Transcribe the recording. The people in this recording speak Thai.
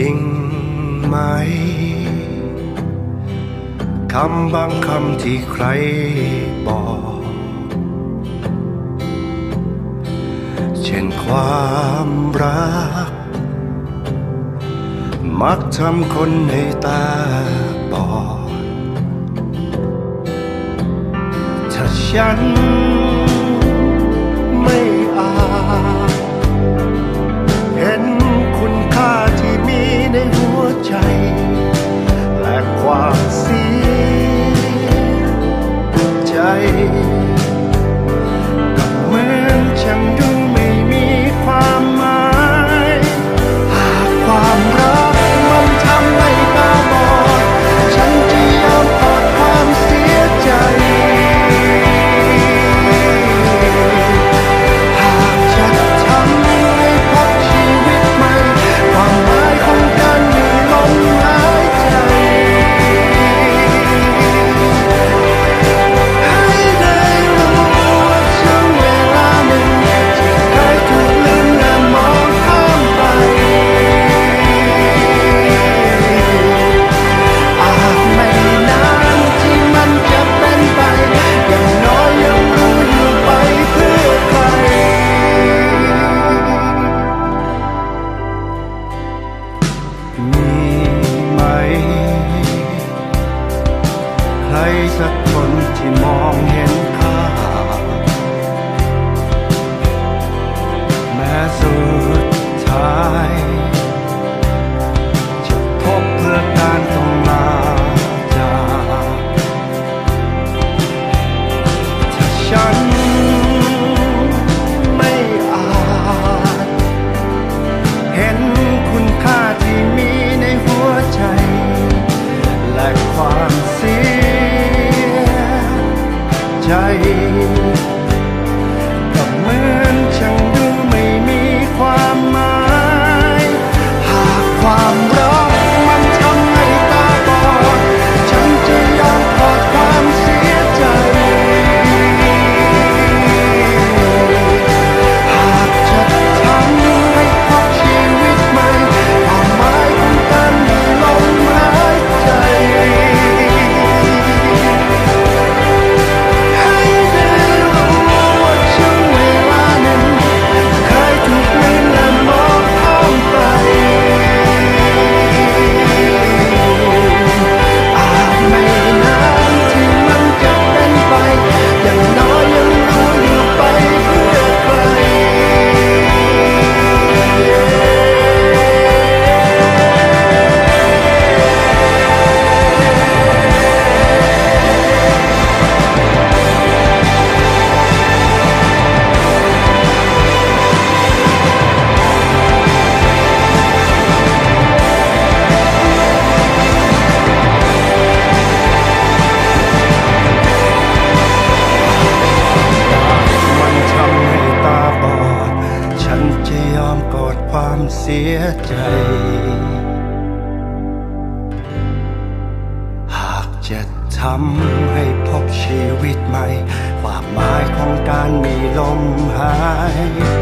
จริงไหมคำบางคำที่ใครบอก เช่นความรัก มักทำคนในตาบอดถ้าฉัน songs. มีไหม ใครสักคนที่มองเห็น ใจ ใจ หากจะทำให้พบชีวิตใหม่ ความหมายของการมีลมหาย